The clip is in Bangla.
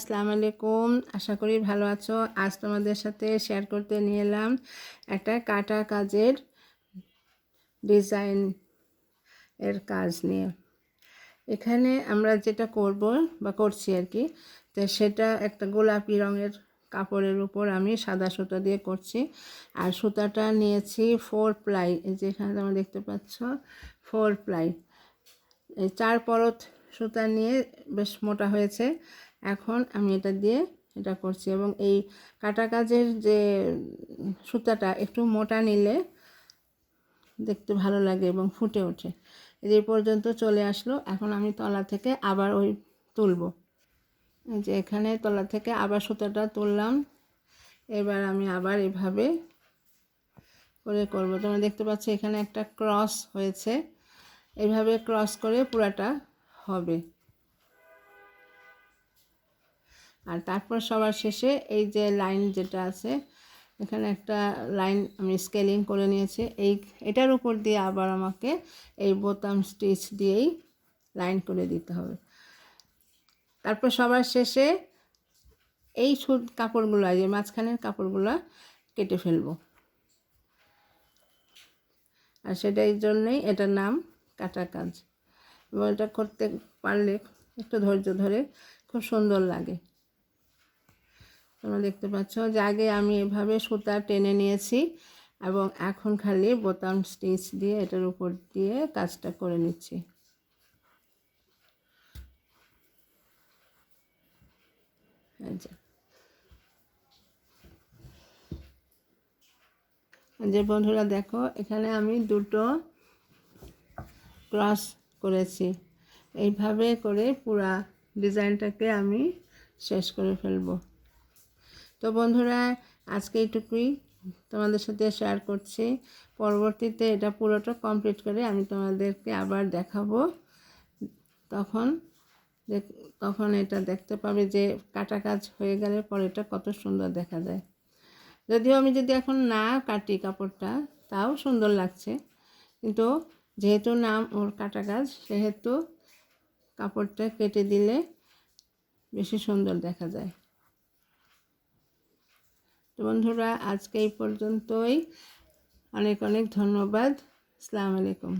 আসসালামু আলাইকুম। আশা করি ভালো আছো। আজ তোমাদের সাথে শেয়ার করতে নিয়ে এলাম একটা কাটা কাজের ডিজাইন এর কাজ নিয়ে। এখানে আমরা যেটা করব বা করছি আর কি, তো সেটা একটা গোলাপি রঙের কাপড়ের উপর আমি সাদা সুতা দিয়ে করছি। আর সুতাটা নিয়েছি ফোর প্লাই যেখানে তোমরা দেখতে পাচ্ছ ফোর প্লাই চার পরত সুতা নিয়ে বেশ মোটা হয়েছে। এখন আমি এটা দিয়ে এটা করছি এবং এই কাটা কাজের যে সুতাটা একটু মোটা নিলে দেখতে ভালো লাগে এবং ফুটে ওঠে। এই পর্যন্ত চলে আসলো। এখন আমি তলা থেকে আবার ওই তুলব। যে এখানে তলা থেকে আবার সুতাটা তুললাম। এবার আমি আবার এভাবে করে করব। তোমরা দেখতে পাচ্ছ এখানে একটা ক্রস হয়েছে। এভাবে ক্রস করে পুরাটা হবে। আর তারপর সবার শেষে এই যে লাইন যেটা আছে, এখানে একটা লাইন আমি স্কেলিং করে নিয়েছি। এই, এটার উপর দিয়ে আবার আমাকে এই বোতাম স্টিচ দিয়েই লাইন করে দিতে হবে। তারপর সবার শেষে এই সুদ কাপড়গুলো যে মাঝখানের কাপড়গুলো কেটে ফেলব। আর সেটাই জন্যই এটার নাম কাটা কাজ। এবং এটা করতে পারলে, একটু ধৈর্য ধরে খুব সুন্দর লাগে। তোমরা দেখতে পাচ্ছ যে আগে আমি এভাবে সুতা টেনে নিয়েছি এবং এখন খালি বোতাম স্টিচ দিয়ে এটার উপর দিয়ে কাজটা করে নিচ্ছি। যে বন্ধুরা দেখো, এখানে আমি দুটো ক্রস করেছি। এইভাবে করে পুরা ডিজাইনটাকে আমি শেষ করে ফেলব। তো বন্ধুরা, আজকে এইটুকুই তোমাদের সাথে শেয়ার করছি। পরবর্তীতে এটা পুরোটা কমপ্লিট করে আমি তোমাদেরকে আবার দেখাবো। তখন তখন এটা দেখতে পাবে যে কাটা কাজ হয়ে গেলে পরে এটা কত সুন্দর দেখা যায়। যদিও আমি যদি এখন না কাটি কাপড়টা, তাও সুন্দর লাগছে। কিন্তু যেহেতু নাম ওর কাটা কাজ, সেহেতু কাপড়টা কেটে দিলে বেশি সুন্দর দেখা যায়। তো বন্ধুরা আজকে এই পর্যন্তই। অনেক অনেক ধন্যবাদ। আসসালামু আলাইকুম।